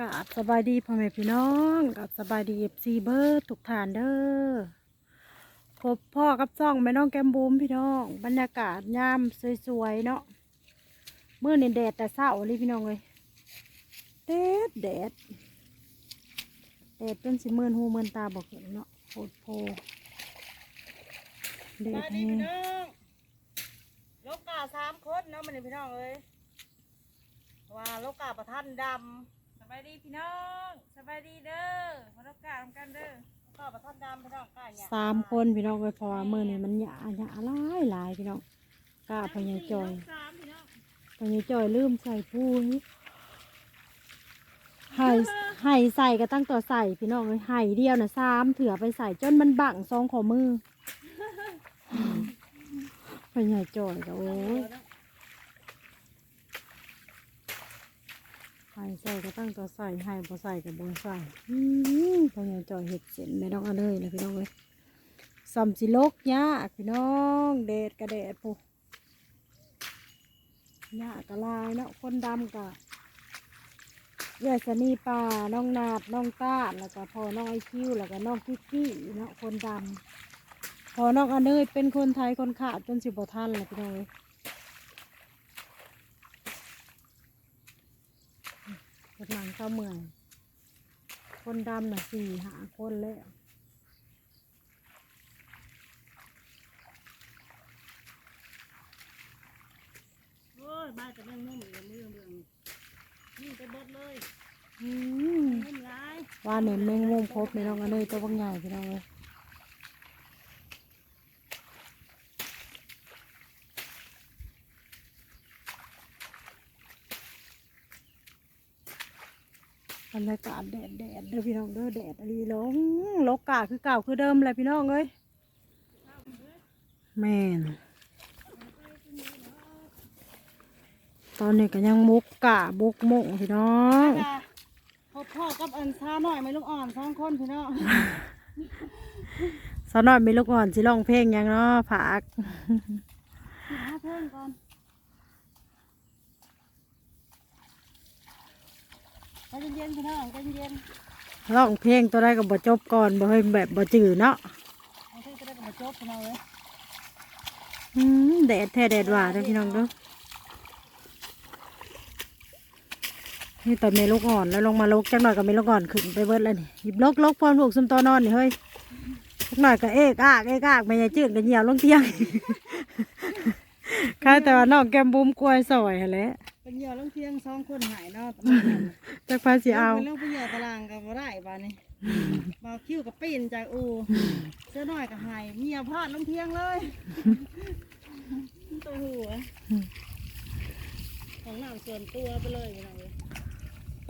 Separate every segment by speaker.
Speaker 1: กาบสบายดีพ่อแม่พี่น้องกับสบายดีเอฟซีเบิร์ดทุกฐานเด้อพบพ่อกับซ่องแม่น้องแก้มบูมพี่น้อง บรรยากาศยามสวยๆเนาะเมื่อนี่แดดแต่เศร้าเลยพี่น้องเลยแดดแดดแดดเป็นสิเมินหูเมินตาบอกเห็นเนาะโคตรโพแดด
Speaker 2: สวัสดี
Speaker 1: นี่
Speaker 2: พี่น้องโลกกาสามคนเนาะมันนี่พี่น้องเอ้ยว่าโลกกาประทันด
Speaker 3: ส บายดีพี่น้องสบายดีเด้อมารับการกันเด้อำ
Speaker 2: กกาประทันดำพี่น้องกล้าเนี่ย
Speaker 1: สามคนพี่น้องเลยพราะว่ามื่อนี่มันหยาหยาหลายหลายพี่น้องกล้าพญาจอย
Speaker 3: สามพี่น้อง
Speaker 1: ตอนนี้จอยลืมใส่ปุ๋ยไห่ไห่ใส่ก็ตั้งตัวใส่พี่น้องเลยไห่เดียวนะสามเถื่อไปใส่จนมันบังซองขอมือไปใหญ่จอยก็โอ้ย ไห่ใส่ก็ตั้งตัวใส่ไห่บ่ใส่ก็บ่ใส่อืมไปใหญ่จอยเห็ดเสร็จไม่ต้องเอาเลยนะพี่น้องเลยสัมสิลกยากพี่น้องเดดกระเดดปุ๊หญ้ากะลายเนาะคนดำกะยายสนีป่าน้องนาดน้องต้าแล้วก็พอน้องไอคิวแล้วก็น้องกิ๊กกี้เนาะคนดำพอน้องอเนยเป็นคนไทยคนขาดจนสิบท่านเลยพี่น้องเอ้ยคนหลังเข้าเมืองคนดำน่ะสี่หาคนแล้ว
Speaker 2: โอ้ยบ้านจะเรื่องมุ่งอยู่มือเมืองนี่ไปเบิดเลย
Speaker 1: อืม
Speaker 2: มุ่งร้าย
Speaker 1: ว่าเนี่ยแมงมุมครบในน้องอเนยตัวบางใหญ่พี่น้องเลย บ รรยากาศแดดแดดเด้อพี่น้องเด้อแดดอะไรลงโลกกาคือเก่าคือเดิมเลยพี่น้องเอ้ยแม่นตอนนี้ก็ยังมุกกะบุกมงพี่น้อง
Speaker 2: จ้ะพ่อพ่อกับอันช้าหน่อยไหม่ลูกอ่อนสองคนพี่น้อง
Speaker 1: สาวน้อยมีลูกอ่อนสิร้องเพลงหยังเนาะผาก
Speaker 2: หาเพิ่มก่อน ใจเย็นๆพี่น้องใจเย็น
Speaker 1: ร้องเพลงตัวใดก็บ่จบก่อนบ่เฮ้ยแบบบ่จืดเนาะ
Speaker 2: ๆเอาที่จะได้กลับมาจบพี่น้องเลย
Speaker 1: อืมแดดแท้แดดหว่าเด้อพี่น้องเด้อนี่ตอนเมลูกอ่อนแล้วลงมาลกจักหน่อยก็เมลูกอ่อนขึ้นไปเบิดแล้วนี่หยิบลกลกพร้อมลูกซุมตอนอนนี่เฮ้ยจักหน่อยก็เอกอากเอกอากไม่ใช่จืดก็เหี่ยวลงเตียง ค่าแต่ว่าน้องแก้มบุ้มกล้วยซอยหั่นแหละ
Speaker 2: เป็นเหยื่อลงเทียงสองคนหายเนาะ
Speaker 1: จักพาสิเอา
Speaker 2: เป็นเรื่องไปเหยื่อตารางกับบ่ได้บ้านนี้บาวคิ้วกับปีนจากอูเจ้าน้อยกับหายเหยี่ยวพลาดลงเทียงเลยตัวหัวของน้ำส่วนตัวไปเลยพี่น้องเลย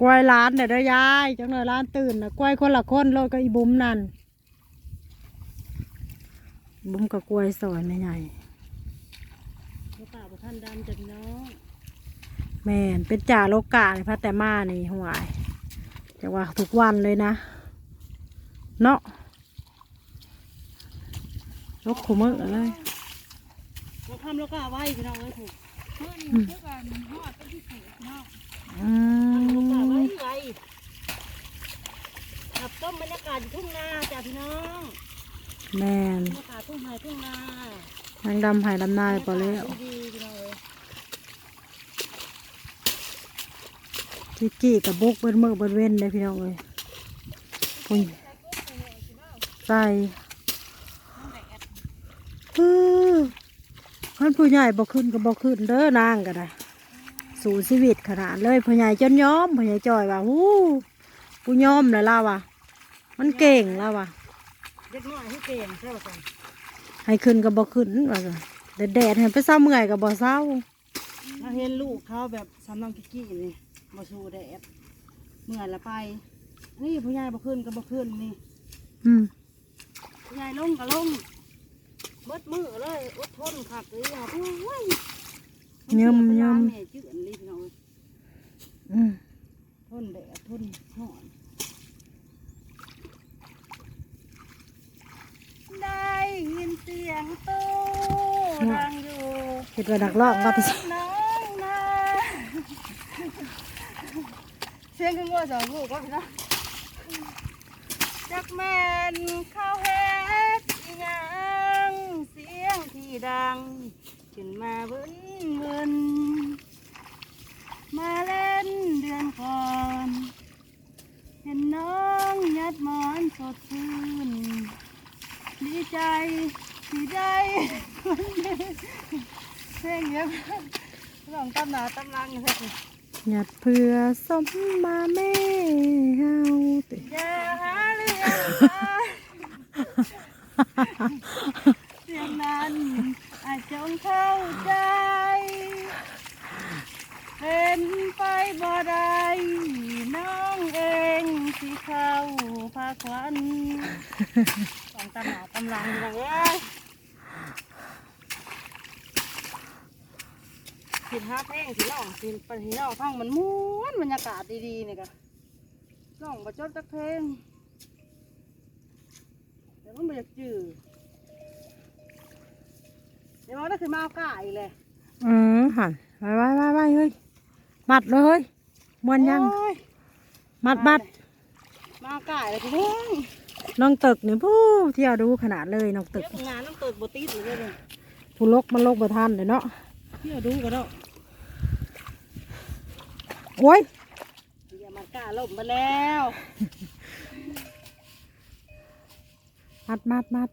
Speaker 1: กล้วยร้านเดี๋ยวเด้อยายจักหน่อยร้านตื่นนะกล้วยคนละคนโลดก็อีบุ้มนั่นบุ้มกับกล้วยซอยไม่ใหญ่
Speaker 2: ลูกตาบุท่านดำจากน้อง
Speaker 1: แม่นเป็นจ่าโลกาเลยพัดแต่มานี่หวายจะว่าทุกวันเลยนะ เนาะลกขมือเลย
Speaker 2: เราทำลูกกาไว้พี่น้องเลยถูก
Speaker 3: เมื่อนี้เพื่อกันฮอดเป็นที่สี่พี่น้อง
Speaker 1: อื
Speaker 2: ลูกกาไว้
Speaker 1: ม
Speaker 2: ไว้ขับต้มบรรยากาศอยู่ทุ่งนาจ้ะพี่น้อง
Speaker 1: แม่น
Speaker 2: บรรยากาศทุ่งไห่ทุ่งนา
Speaker 1: นางดำหายดำนายพอแล้ว
Speaker 2: ดีๆพี่น้องเลย
Speaker 1: ทิกกี้กับบุกเบิ้มือเบิ้เว้นเลยพี่น้องเลยปุ้ยใส่เออขั้นผู้ใหญ่บอกขึ้นก็บอกขึ้นเด้อนางก็ได้สู่ชีวิตขนาดเลยผู้ใหญ่จนยอมผู้ใหญ่จอยว่าหู้ผู้ยอมแล้วล่ะว่ะมันเก่งแล้วว่ะ
Speaker 2: เด็กน้อยให้เก่งใช่ไหมจ๊ะ
Speaker 1: ให้ขึ้นก็บอกขึ้นว่าซั่นแดดแดดให้ไปเศร้าเมื่อยก็บอกเศร้า
Speaker 2: ถ้าเห็นลูกเขาแบบสำน้องกิกกี้นี่ มาชูแดดเมื่อยละไป นี่ผู้ใหญ่บ่ขึ้นก็บ่ขึ้นนี่
Speaker 1: อืม
Speaker 2: ผู้ใหญ่ลงก็ลงเบิดมือเลยอดทนขับเลยอะโอ้ย
Speaker 1: ยำย
Speaker 2: แม่จืดลิ้นเอาำ
Speaker 1: อืม
Speaker 2: ทนแดดทนร้อนได้ยินเสียงตู้ดังอยู่
Speaker 1: คิดว่าดักลอกว่าที่
Speaker 2: น้องนา สียงคืองัวสองลูกก็พี่น้องจักแมนข้าวเฮ็ดอีหยังเสียงที่ดัง ขึ้นมาเบิ้นเบิ้นมาเล่นเดือนก่อน เห็นน้องยัดหมอนสดชื่นดีใจดีใจเพลงเยอะลองตำหนาตำลังอยู่สิ
Speaker 1: หยัดเพื่อสมมาแม่เฮาติ
Speaker 2: อย่าหาเรื่องมาเสียงนั้นอาจจงเข้าใจเป็นไปบ่ได้น้องเองที่เข้าพาควันลองตำหนาตำลังเอ้ย สิบห้าเพลงสิร้องสิไปสิร้องฟังมันม้วนบรรยากาศดีๆนี่กะร้องประจดจักเพลงเดี๋ยวมันบ่อยากจืดเดี๋ยวมันก็คือมาเอาก่าอีกเลย
Speaker 1: อือหันไปไปไปไปเฮ้ยมัดเลยเฮ้ยมวนยัง
Speaker 2: โอ้ย
Speaker 1: มัดมัด
Speaker 2: มาเอาก่าเลยพี่น้อง
Speaker 1: น้องตึกนี่ผู้เที่ยวดูขนาดเลยน้องตึก
Speaker 2: เดี๋ยวงานต้องเติดบติดอยู่เลยเนี่ย
Speaker 1: ผู้ลกมันลกบ่ทันเลยเนาะ
Speaker 2: เที่ยวดูกันเนาะ
Speaker 1: โอ้ย
Speaker 2: อย่ามาก่าล่มมาแล้ว
Speaker 1: มัดมัดมัด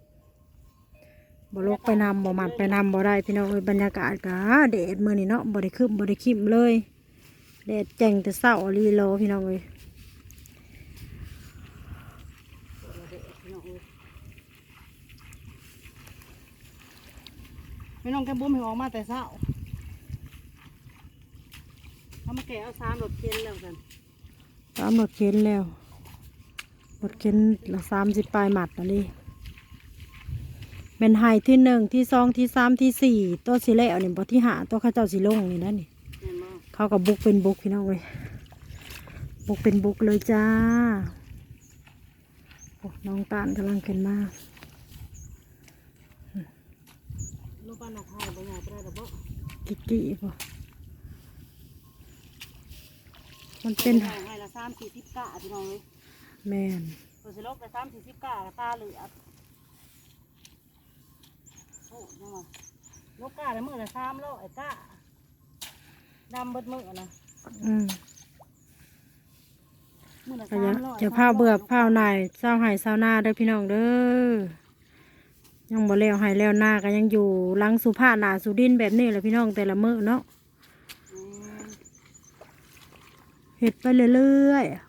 Speaker 1: บ่ลกไปนำบ่มัดไปนำบ่ได้พี่น้องเอ้ยบรรยากาศกะแดดมื้อนี้เนาะบ่ได้ครึ้มบ่ได้คริมเลยแดดแจ่งแต่เช้าลีโลพี่น้องเอ้ย
Speaker 2: ไม่น้องแกบุ้มให้ออกมาแต่เช้า เอามาแกะเอาสามรถเค็นแล้วกัน
Speaker 1: ตามรถเข็นแล้วรถเข็นละ30ปลายหมัดนั่นนี่เป็นไฮที่หนึ่งที่สองที่สามที่สี่ตัวสิแล้วนี่บ่ที่หาตัวเข้าเจ้าสิลงนี่นะนี่
Speaker 2: เห็นบ่
Speaker 1: เขากับบุกเป็นบุกพี่น้องเลยบุกเป็นบุกเลยจ้าโอ้น้องตาลกำลังขึ้นมา
Speaker 2: ลูกป้าหนักให้บ่ใหญ่ไปได้ดอกบ่
Speaker 1: กิกกี้ป่ะ มันเป็น
Speaker 2: ให้ละสามสี่สิบกะพี่น้องเลย
Speaker 1: แมน
Speaker 2: ตัวสิลกละสามสี่สิบกะละตาเหลือดโอ้ยังวะลกกะละมือละสามร้อยกะดำเบิดมือนะ
Speaker 1: อืม
Speaker 2: มือละ
Speaker 1: ก็
Speaker 2: สา
Speaker 1: จะ
Speaker 2: มร้อย
Speaker 1: จะผ้าเบื่อผ้าหนายเศร้าหายเศร้าหน้าเด้อพี่น้องเด้อยังบ่แล้วหายแล้วหน้าก็ยังอยู่หลังสุผ้าหนาสุดินแบบนี้แหละพี่น้องแต่ละมื้อเนาะ
Speaker 2: อืม
Speaker 1: เห็ดไปเรื่อยๆ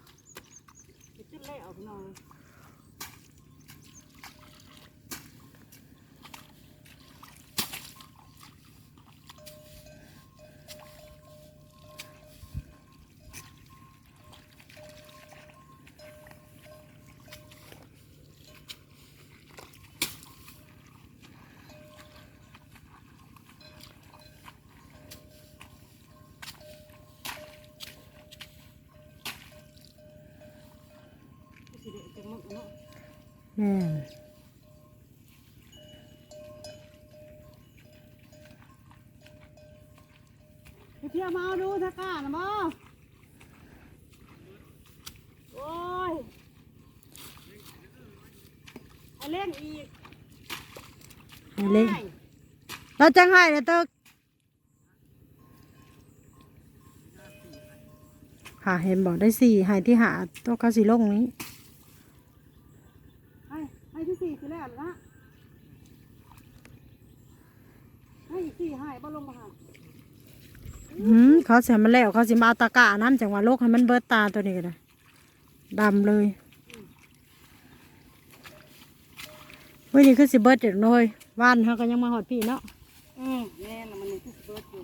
Speaker 1: แม่น
Speaker 2: ไปเที่ยวมาเอาดูทักกะนะบ่โอ้ยเอาเล่นอีก
Speaker 1: ให้เล่น เราจังให้นะตึกหาเห็นบอกได้สี่ใหายที่หาตัวเขาสีลงนี้
Speaker 2: ให้ให้ที่สี่คือแล้วนะให้อีกสี่ให้บ่ลงมาหา
Speaker 1: อืม เขาเสียมันแล้วเขาสิมาเอาตะกร้าน้ำจังหวะโลกให้มันเบิดตาตัวนี้ก็ได้ดำเลยเว้ยนี่คือสิเบิดเด็ดเลยว่านเขาก็ยังมาหอดพี่เนาะ
Speaker 2: อืมแน่นอนมันนี่คือสิเบิดอยู่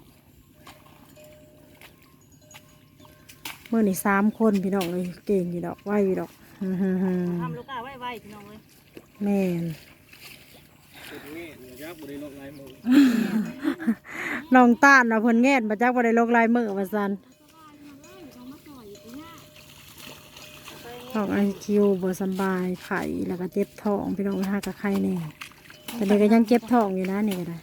Speaker 1: เมื่อนี่สามคนพี่น้องเลยเก่งอยู่ดอกไหวอยู่ดอกอื้อหือหือ
Speaker 2: ทำลูกกาไว้ไว้พี่น้องเลย
Speaker 1: แม่น
Speaker 4: ยักษ์บริโลกลายมือ
Speaker 1: น้องต้านว่าเพิ่นแง่นมาจากบ่ได้ลกลายมือว่าซั่นท้องไอคิวบ่สำบายไข้แล้วก็เจ็บท้องพี่น้องหากับไข้แน่แต่เด็กก็ยังเจ็บท้องอยู่นะนี่ก็ได้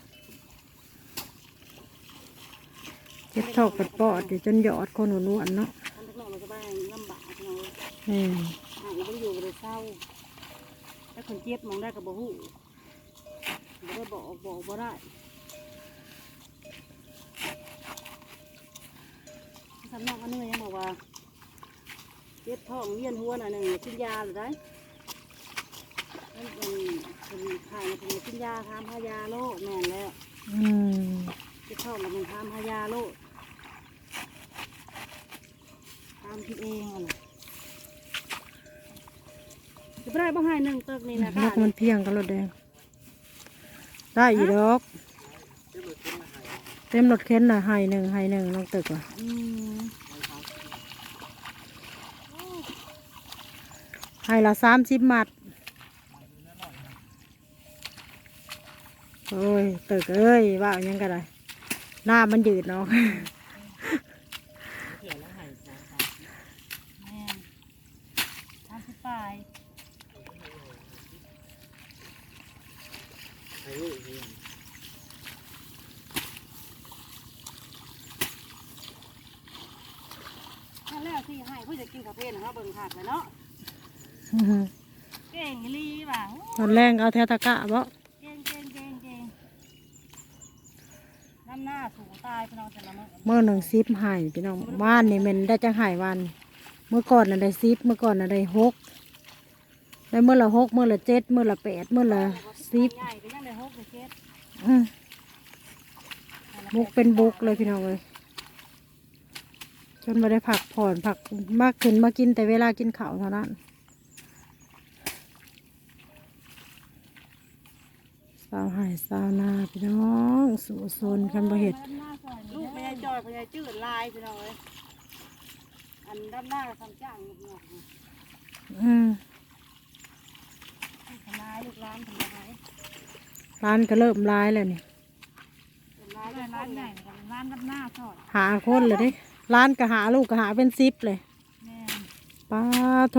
Speaker 1: เจ็บท้องปดปอดๆอยู่จนหยอดคนหนวดๆเนาะ
Speaker 2: อันที่น้องเราสบายลำบ
Speaker 1: อืม
Speaker 2: อ่าบ่อยู่เลยเศร้าถ้าคนเจ็บมองได้กับบ่ฮู้บ่ได้บอกบอกบ่ได้ สำนักอันนี้ยังบอกว่าเจ็บท้องเวียนหัวหน่อยหนึ่งกินยาหรือได้นั่นเป็นเป็นไข่เป็นกินยาทำพายาโลดแม่นแล้ว
Speaker 1: อืม
Speaker 2: เจ็บท้องแล้วมันทำพายาโลดทำคิดเองอะนะจะไม่ได้บ่ให้หนึ่งตึกนี่นะ
Speaker 1: น
Speaker 2: ค่ะ
Speaker 1: กมันเพียงกับรถแดง ได้อยู่ดอก เต็มรถเข็นน่ะให้หนึ่งให้หนึ่งน้องตึกว่ะ
Speaker 2: อืม
Speaker 1: ให้ละสามสิบมัดโอ้ยตึกเอ้ยว่าอย่างกันเลยหน้ามันยืดเนาะ
Speaker 2: แม่นทำสิปลายนั่นแหละที่ให้ผู้จะกินกาแฟนะครับเบิ่งผักเลยเนาะ
Speaker 1: อื้อหือ
Speaker 2: เก่งอีหลีหวัง
Speaker 1: ตอนแรงเอาแทตะกะบ่
Speaker 2: เก่งเก่งเก่งเก่งน้ำหน้าสูงตายพี่น้องแต่ละมื้อ
Speaker 1: เมื่อหนึ่งซิปให้พี่น้องว่านนี่มันได้จังหายวัน เมื่อก่อนน่ะได้ซิปเมื่อก่อนน่ะได้หกได้เมื่อละหกเมื่อละเจ็ดเมื่อละแปดเมื่อละสิบ
Speaker 2: ใหญ่ก็ยังได้หกได้เจ็ด
Speaker 1: อืมบุกเป็นบุกเลยพี่น้องเลยจนมาได้ผักผ่อนผักมากขึ้นมากินแต่เวลากินข้าวเท่านั้น สาวหายสาวนาพี่น้องสู่โซนคันบ่เห็ด
Speaker 2: ลูกพญายจอยพญายจืดลายพี่น้องเอ้ยอันด้านหน้าทำจ้างลูกน้อง
Speaker 1: อืม
Speaker 2: ทำลายลูกร้านทำลาย
Speaker 1: ร้านก็เริ่มร้ายแล้วนี่
Speaker 2: ทำลายร้านใหญ่กับร้านด้านหน้าทอด
Speaker 1: หาคนเลยเดิร้านก็หาลูกก็หาเป็นซิปเลย
Speaker 2: แม่
Speaker 1: ป้าโท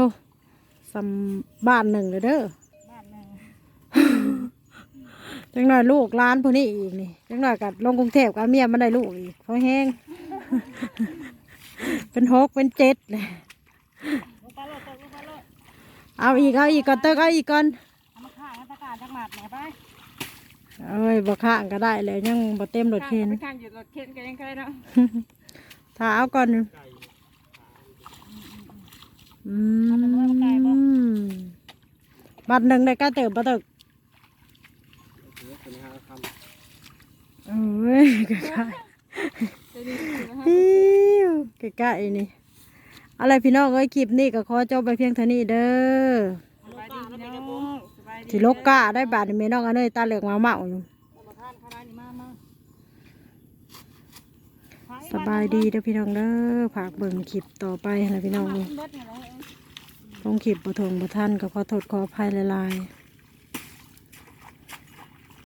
Speaker 1: สำบ้านหนึ่งเลยเด้อ
Speaker 2: บ้านหนึ่ง
Speaker 1: จังหน่อยลูกร้านพวกนี้อีกนี่จังหน่อยกับลงกรุงเทพกับเมียมันได้ลูกอีกเขาแห้ง เป็นหกเป็นเจ็ดเลย
Speaker 2: ลูกปลาโลดตกลูกปลาโลด
Speaker 1: เอาอีกเอาอีกก่อนเติกเอาอีกก่อน
Speaker 2: เอามาข้างให้ตะการจักหมัดแหน่ไป
Speaker 1: เอ้ยบ่ข้างก็ได้เลยยังบ่เต็มรถเข็น
Speaker 3: ไปข้างหยุดรถเข็นกันยังไงเนาะ
Speaker 1: ถ้าเอาก่อนอืมบัตรหนึ่งได้ก็เติมบ่เติก เอ้ยใกล้ๆ
Speaker 3: เดี๋ยวนี้สินะคะ
Speaker 1: ฮิวใกล้ๆนี่อะไรพี่น้องเอ้ยคลิปนี้ก็ขอจบไปเพียงเท่านี้เด้อที่ลกกะได้บาทนี่แม่น้องอันเอ้ยตาเหลือกมาเมาอยู่สบายดีเด้อพี่น้องเด้อฝากเบิ่งคลิปต่อไปนะพี่น้อง
Speaker 2: เบิดนี่แหละ
Speaker 1: ลงคลิปบ่ทงบ่ทันก็ขอโทษขออภัยหลายๆ